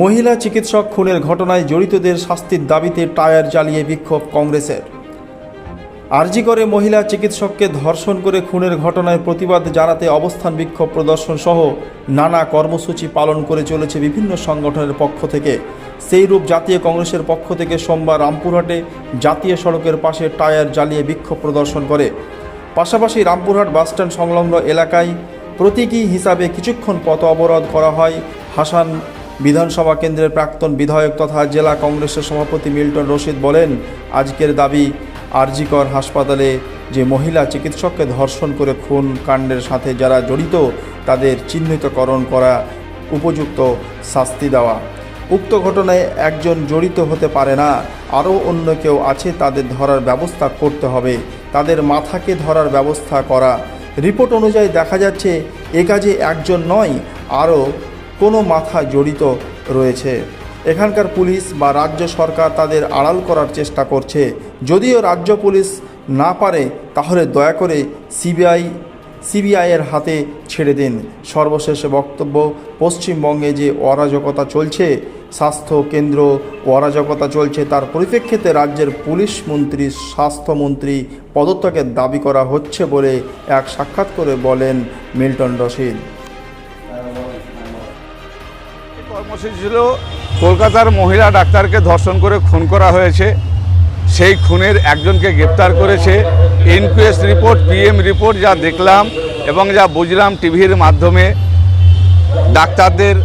মহিলা চিকিৎসক খুনের ঘটনায় জড়িতদের শাস্তির দাবিতে টায়ার জ্বালিয়ে বিক্ষোভ কংগ্রেসের। আরজি করে মহিলা চিকিৎসককে ধর্ষণ করে খুনের ঘটনায় প্রতিবাদ জানাতে অবস্থান বিক্ষোভ প্রদর্শন সহ নানা কর্মসূচি পালন করে চলেছে বিভিন্ন সংগঠনের পক্ষ থেকে। সেই রূপ জাতীয় কংগ্রেসের পক্ষ থেকে সোমবার রামপুরহাটে জাতীয় সড়কের পাশে টায়ার জ্বালিয়ে বিক্ষোভ প্রদর্শন করে। পাশাপাশি রামপুরহাট বাসস্ট্যান্ড সংলগ্ন এলাকায় প্রতীকী হিসাবে কিছুক্ষণ পথ অবরোধ করা হয়। হাসান বিধানসভা কেন্দ্রের প্রাক্তন বিধায়ক তথা জেলা কংগ্রেসের সভাপতি মিল্টন রশিদ বলেন, আজকের দাবি, আরজিকর হাসপাতালে যে মহিলা চিকিৎসককে ধর্ষণ করে খুন কাণ্ডের সাথে যারা জড়িত, তাদের চিহ্নিতকরণ করা উপযুক্ত শাস্তি দেওয়া। উক্ত ঘটনায় একজন জড়িত হতে পারে না, আরও অন্য কেউ আছে, তাদের ধরার ব্যবস্থা করতে হবে। তাদের মাথাকে ধরার ব্যবস্থা করা। রিপোর্ট অনুযায়ী দেখা যাচ্ছে, এ কাজে একজন নয়, আরও কোনো মাথা জড়িত রয়েছে। এখানকার পুলিশ বা রাজ্য সরকার তাদের আড়াল করার চেষ্টা করছে। যদিও রাজ্য পুলিশ না পারে, তাহলে দয়া করে সিবিআই সিবিআইয়ের হাতে ছেড়ে দিন। সর্বশেষ বক্তব্য, পশ্চিমবঙ্গে যে অরাজকতা চলছে, স্বাস্থ্য কেন্দ্র অরাজকতা চলছে, তার পরিপ্রেক্ষিতে রাজ্যের পুলিশ মন্ত্রী স্বাস্থ্যমন্ত্রী পদত্যাগের দাবি করা হচ্ছে বলে এক সাক্ষাৎ করে বলেন মিল্টন রশিদ। কর্মসূচি ছিল, কলকাতার মহিলা ডাক্তারকে ধর্ষণ করে খুন করা হয়েছে। সেই খুনের একজনকে গ্রেপ্তার করেছে। ইনকোয়েস্ট রিপোর্ট, পিএম রিপোর্ট যা দেখলাম এবং যা বুঝলাম টিভির মাধ্যমে, ডাক্তারদের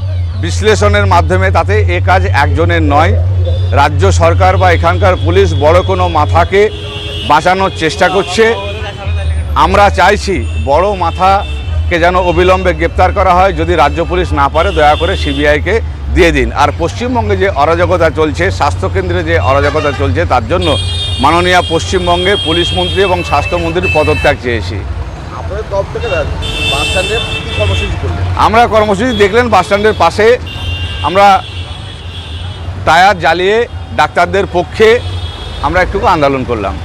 বিশ্লেষণের মাধ্যমে, তাতে এ কাজ একজনের নয়। রাজ্য সরকার বা এখানকার পুলিশ বড় কোনো মাথাকে বাঁচানোর চেষ্টা করছে। আমরা চাইছি বড় মাথাকে যেন অবিলম্বে গ্রেপ্তার করা হয় যদি রাজ্য পুলিশ না পারে দয়া করে সিবিআইকে দিয়ে দিন। আর পশ্চিমবঙ্গে যে অরাজকতা চলছে স্বাস্থ্যকেন্দ্রে যে অরাজকতা চলছে তার জন্য মাননীয় পশ্চিমবঙ্গের পুলিশ মন্ত্রী এবং স্বাস্থ্যমন্ত্রীর পদত্যাগ চেয়েছি। কী আমরা কর্মসূচি দেখলেন বাসস্ট্যান্ডের পাশে আমরা টায়ার জ্বালিয়ে ডাক্তারদের পক্ষে আমরা একটু আন্দোলন করলাম।